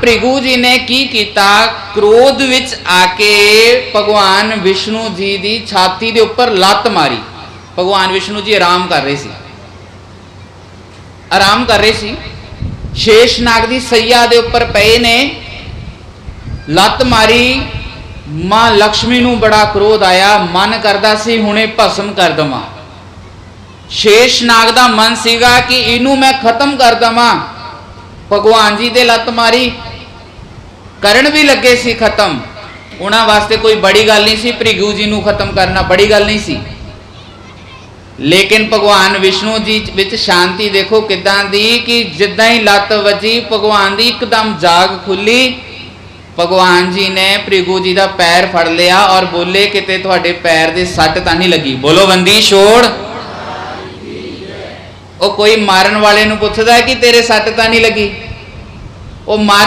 ਭ੍ਰਿਗੂ ਜੀ ਨੇ ਕੀ ਕੀਤਾ? ਕ੍ਰੋਧ ਵਿੱਚ ਆ ਕੇ ਭਗਵਾਨ ਵਿਸ਼ਨੂੰ ਜੀ ਦੀ ਛਾਤੀ ਦੇ ਉੱਪਰ ਲੱਤ ਮਾਰੀ। ਭਗਵਾਨ ਵਿਸ਼ਨੂੰ ਜੀ ਆਰਾਮ ਕਰ ਰਹੇ ਸੀ। ਆਰਾਮ ਕਰ ਰਹੇ ਸੀ। ਸ਼ੇਸ਼ ਨਾਗ ਦੀ ਸਈਆ ਦੇ ਉੱਪਰ ਪਏ ਨੇ। ਲੱਤ ਮਾਰੀ। ਮਾਂ ਲక్ష్ਮੀ ਨੂੰ ਬੜਾ ਕ੍ਰੋਧ ਆਇਆ। ਮਨ ਕਰਦਾ ਸੀ, ਹੁਣੇ ਭਸਮ ਕਰ ਦਵਾਂ। ਸ਼ੇਸ਼ਨਾਗ ਦਾ ਮਨ ਸੀਗਾ ਕਿ ਇਹਨੂੰ ਮੈਂ ਖਤਮ ਕਰ ਦਵਾਂ। ਭਗਵਾਨ ਜੀ ਦੇ ਲੱਤ ਮਾਰੀ। ਕਰਨ ਵੀ ਲੱਗੇ ਸੀ ਖਤਮ। ਉਹਨਾਂ ਵਾਸਤੇ ਕੋਈ ਬੜੀ ਗੱਲ ਨਹੀਂ ਸੀ, ਭ੍ਰਿਗੂ ਜੀ ਨੂੰ ਖਤਮ ਕਰਨਾ ਬੜੀ ਗੱਲ ਨਹੀਂ ਸੀ। ਲੇਕਿਨ ਭਗਵਾਨ ਵਿਸ਼ਨੂੰ ਜੀ ਵਿੱਚ ਸ਼ਾਂਤੀ ਦੇਖੋ ਕਿਦਾਂ ਦੀ ਕਿ ਜਿੱਦਾਂ ਹੀ ਲੱਤ ਵੱਜੀ, ਭਗਵਾਨ ਦੀ ਇੱਕਦਮ ਜਾਗ ਖੁੱਲੀ। ਭਗਵਾਨ ਜੀ ਨੇ ਭ੍ਰਿਗੂ ਜੀ ਦਾ ਪੈਰ ਫੜ ਲਿਆ ਔਰ ਬੋਲੇ ਕਿਤੇ ਤੁਹਾਡੇ ਪੈਰ ਦੇ ਸੱਟ ਤਾਂ ਨਹੀਂ ਲੱਗੀ। ਬੋਲੋ ਬੰਦੀ ਛੋੜ। ਉਹ ਕੋਈ ਮਾਰਨ ਵਾਲੇ ਨੂੰ ਪੁੱਛਦਾ ਕਿ ਤੇਰੇ ਸੱਟ ਤਾਂ ਨਹੀਂ ਲੱਗੀ? ਉਹ ਮਾਰ